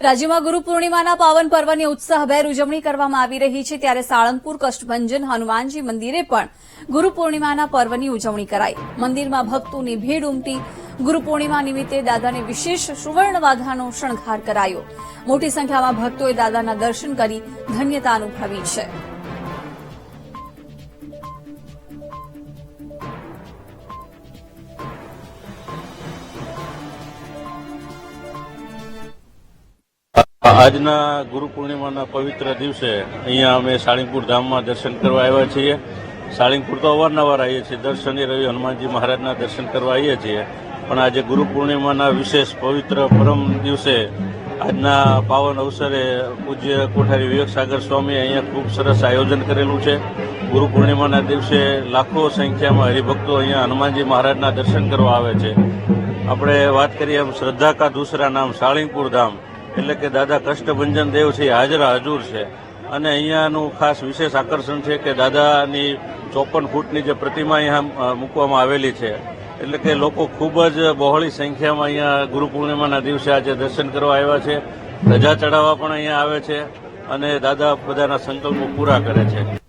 રાજ્યમાં ગુરુ પૂર્ણિમાના પાવન પર્વની ઉત્સાહભેર ઉજવણી કરવામાં આવી રહી છે ત્યારે સાળંગપુર, કષ્ટભંજન, હનુમાનજી મંદિરે પણ ગુરુ પૂર્ણિમાના પર્વની ઉજવણી કરાઈ. મંદિરમાં ભક્તોની ભીડ ઉમટી. ગુરુ પૂર્ણિમા નિમિત્તે દાદાને વિશેષ સુવર્ણવાધાનો શણગાર કરાયો. મોટી સંખ્યામાં ભક્તોએ દાદાના દર્શન કરી ધન્યતા અનુભવી છે. આજના ગુરુ પૂર્ણિમાના પવિત્ર દિવસે અહીંયા અમે સાળીંગપુર ધામમાં દર્શન કરવા આવ્યા છીએ. સાળીપુર તો અવારનવાર આવીએ છીએ. દર રવિ હનુમાનજી મહારાજના દર્શન કરવા આવીએ છીએ. પણ આજે ગુરુ પૂર્ણિમાના વિશેષ પવિત્ર પરમ દિવસે આજના પાવન અવસરે પૂજ્ય કોઠારી વિવેકસાગર સ્વામી અહીંયા ખૂબ સરસ આયોજન કરેલું છે. ગુરુ પૂર્ણિમાના દિવસે લાખો સંખ્યામાં હરિભક્તો અહીંયા હનુમાનજી મહારાજના દર્શન કરવા આવે છે. આપણે વાત કરીએ એમ શ્રદ્ધા કા દૂસરા નામ સાળીંગપુર ધામ. એટલે કે દાદા કષ્ટભંજન દેવ છે હાજરા હજુર છે. અને અહીંયાનું ખાસ વિશેષ આકર્ષણ છે કે દાદાની ચોપન ફૂટની જે પ્રતિમા અહીંયા મૂકવામાં આવેલી છે. એટલે કે લોકો ખૂબ જ બહોળી સંખ્યામાં અહીંયા ગુરુ પૂર્ણિમાના દિવસે આજે દર્શન કરવા આવ્યા છે. રજા ચડાવવા પણ અહીંયા આવે છે અને દાદા બધાના સંકલ્પો પૂરા કરે છે.